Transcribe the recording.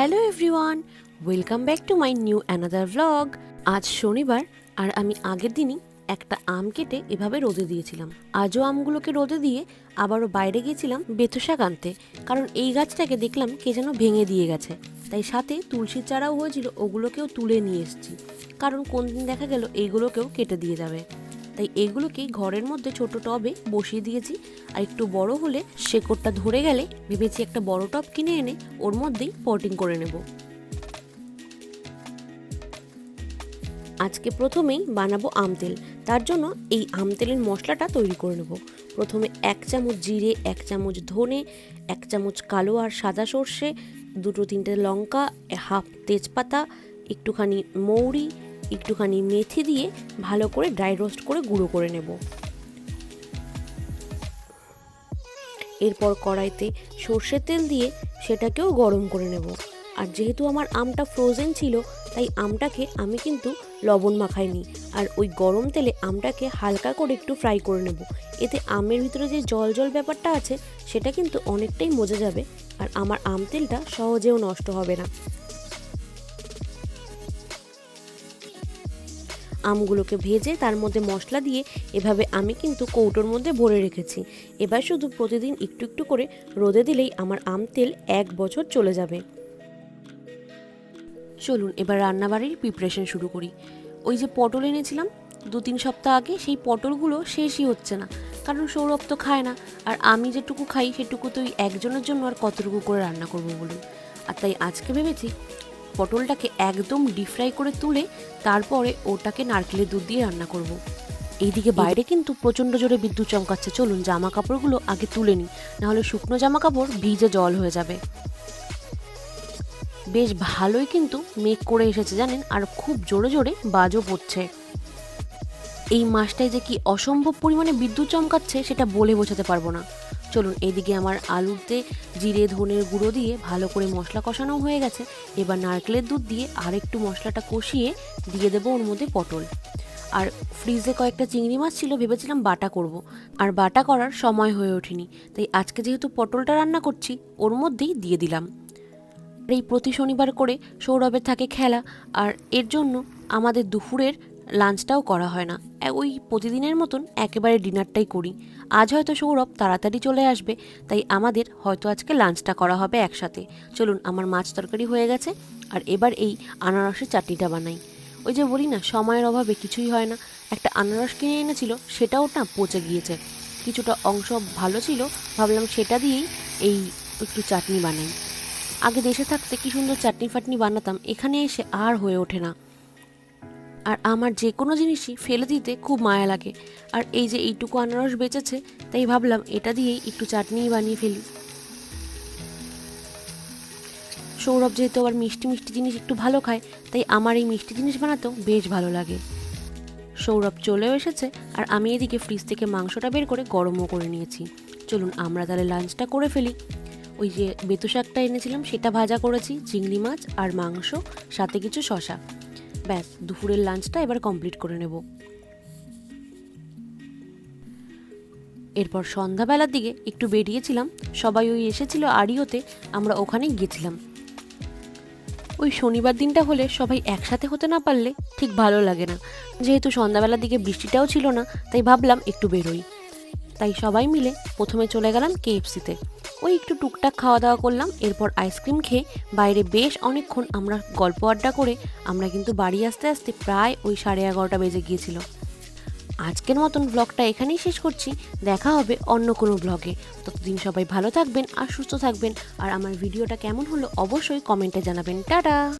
Hello everyone, welcome back to my new another vlog আজ শনিবার, আর আমি আগের দিনই একটা আম কেটে এভাবে রোদে দিয়েছিলাম। আজও আমগুলোকে রোদে দিয়ে আবারও বাইরে গিয়েছিলাম বেথু শাক আনতে, কারণ এই গাছটাকে দেখলাম কে যেন ভেঙে দিয়ে গেছে। তাই সাথে তুলসীর চারাও হয়েছিল, ওগুলোকেও তুলে নিয়ে এসেছি। কারণ কোন দিন দেখা গেল এইগুলোকেও কেটে দিয়ে যাবে। তাই এগুলোকেই ঘরের মধ্যে ছোট টবে বসিয়ে দিয়েছি। আর একটু বড় হলে শেকড়টা ধরে গেলে ভেবেছি একটা বড় টব কিনে এনে ওর মধ্যেই পটিং করে নেব। আজকে প্রথমেই বানাবো আম তেল। তার জন্য এই আম তেলের মশলাটা তৈরি করে নেব। প্রথমে এক চামচ জিরে, এক চামচ ধনে, এক চামচ কালো আর সাদা সর্ষে, দুটো তিনটে লঙ্কা হাফ তেজপাতা, একটুখানি মৌরি একটুখানি মেথি দিয়ে ভালো করে ড্রাই রোস্ট করে গুঁড়ো করে নেব। এরপর কড়াইতে সর্ষের তেল দিয়ে সেটাকেও গরম করে নেব। আর যেহেতু আমার আমটা ফ্রোজেন ছিল, তাই আমটাকে আমি কিন্তু লবণ মাখাইনি। আর ওই গরম তেলে আমটাকে হালকা করে একটু ফ্রাই করে নেব। এতে আমের ভিতরে যে জল জল ব্যাপারটা আছে, সেটা কিন্তু অনেকটাই মজে যাবে। আর আমার আম তেলটা সহজেও নষ্ট হবে না। আমগুলোকে ভেজে তার মধ্যে মশলা দিয়ে এভাবে আমি কিন্তু কৌটোর মধ্যে ভরে রেখেছি। এবার শুধু প্রতিদিন একটু একটু করে রোদে দিলেই আমার আম তেল এক বছর চলে যাবে। চলুন, এবার রান্নাবাড়ির প্রিপারেশন শুরু করি। ওই যে পটল এনেছিলাম দু তিন সপ্তাহ আগে সেই পটলগুলো শেষই হচ্ছে না, কারণ সৌরভ তো খায় না। আর আমি যেটুকু খাই সেটুকু তো একজনের জন্য আর কতটুকু করে রান্না করব বলুন? আর তাই আজকে ভেবেছি পটলটাকে একদম ডিপ ফ্রাই করে তুলে তারপরে ওটাকে নারকেলের দুধ দিয়ে রান্না করব। এইদিকে বাইরে কিন্তু প্রচণ্ড জোরে বিদ্যুৎ চমকাচ্ছে। চলুন জামা কাপড়গুলো আগে তুলে নিই নাহলে শুকনো জামা কাপড় ভিজে জল হয়ে যাবে। বেশ ভালোই কিন্তু মেঘ করে এসেছে জানেন? আর খুব জোরে জোরে বাজও পড়ছে। এই মাসটায় যে কি অসম্ভব পরিমাণে বিদ্যুৎ চমকাচ্ছে সেটা বলে বোঝাতে পারব না। চলুন এদিকে আমার আলুতে জিরে, ধনের গুঁড়ো দিয়ে ভালো করে মশলা কষানো হয়ে গেছে। এবার নারকেলের দুধ দিয়ে আর একটু মশলাটা কষিয়ে দিয়ে দেবো ওর মধ্যে পটল। আর ফ্রিজে কয়েকটা চিংড়ি মাছ ছিল, ভেবেছিলাম বাটা করব। আর বাটা করার সময় হয়ে ওঠেনি, তাই আজকে যেহেতু পটলটা রান্না করছি, ওর মধ্যেই দিয়ে দিলাম। এই প্রতি শনিবার করে সৌরভের থাকে খেলা, আর এর জন্য আমাদের দুপুরের লাঞ্চটাও করা হয় না। ওই প্রতিদিনের মতন একেবারে ডিনারটাই করি। আজ হয়তো সৌরভ তাড়াতাড়ি চলে আসবে, তাই আমাদের হয়তো আজকে লাঞ্চটা করা হবে একসাথে। চলুন, আমার মাছ তরকারি হয়ে গেছে, আর এবার এই আনারসের চাটনিটা বানাই। ওই যে বলি না, সময়ের অভাবে কিছুই হয় না। একটা আনারস কিনে এনেছিল, সেটাও না পচে গিয়েছে। কিছুটা অংশ ভালো ছিল, ভাবলাম সেটা দিয়েই এই একটু চাটনি বানাই। আগে দেশে থাকতে কি সুন্দর চাটনি ফাটনি বানাতাম, এখানে এসে আর হয়ে ওঠে না। আর আমার যে কোনো জিনিসই ফেলে দিতে খুব মায়া লাগে। আর এই যে এইটুকু আনারস বেঁচেছে, তাই ভাবলাম এটা দিয়েই একটু চাটনি বানিয়ে ফেলি। সৌরভ যেহেতু আবার মিষ্টি মিষ্টি জিনিস একটু ভালো খায়, তাই আমার এই মিষ্টি জিনিস বানাতেও বেশ ভালো লাগে। সৌরভ চলেও এসেছে আর আমি এদিকে ফ্রিজ থেকে মাংসটা বের করে গরমও করে নিয়েছি। চলুন আমরা তাহলে লাঞ্চটা করে ফেলি। ওই যে বেতু শাকটা এনেছিলাম, সেটা ভাজা করেছি, চিংড়ি মাছ আর মাংস, সাথে কিছু শশা ব্যাস, দুপুরের লাঞ্চটা এবার কমপ্লিট করে নেব। এরপর সন্ধ্যাবেলার দিকে একটু বেরিয়েছিলাম, সবাই ওই এসেছিল আড়িওতে আমরা ওখানেই গিয়েছিলাম। ওই শনিবার দিনটা হলে সবাই একসাথে হতে না পারলে ঠিক ভালো লাগে না। যেহেতু সন্ধ্যাবেলার দিকে বৃষ্টিটাও ছিল না, তাই ভাবলাম একটু বেরোই। তাই সবাই মিলে প্রথমে চলে গেলাম কেএফসিতে। ওই একটু টুকটাক খাওয়া দাওয়া করলাম, এরপর আইসক্রিম খেয়ে বাইরে বেশ অনেকক্ষণ আমরা গল্প আড্ডা করে আমরা কিন্তু বাড়ি আসতে আসতে প্রায় ওই সাড়ে এগারোটা বেজে গিয়েছিল। আজকের মতন ব্লগটা এখানেই শেষ করছি, দেখা হবে অন্য কোনো ব্লগে ততদিন সবাই ভালো থাকবেন আর সুস্থ থাকবেন। আর আমার ভিডিওটা কেমন হলো অবশ্যই কমেন্টে জানাবেন। টাটা!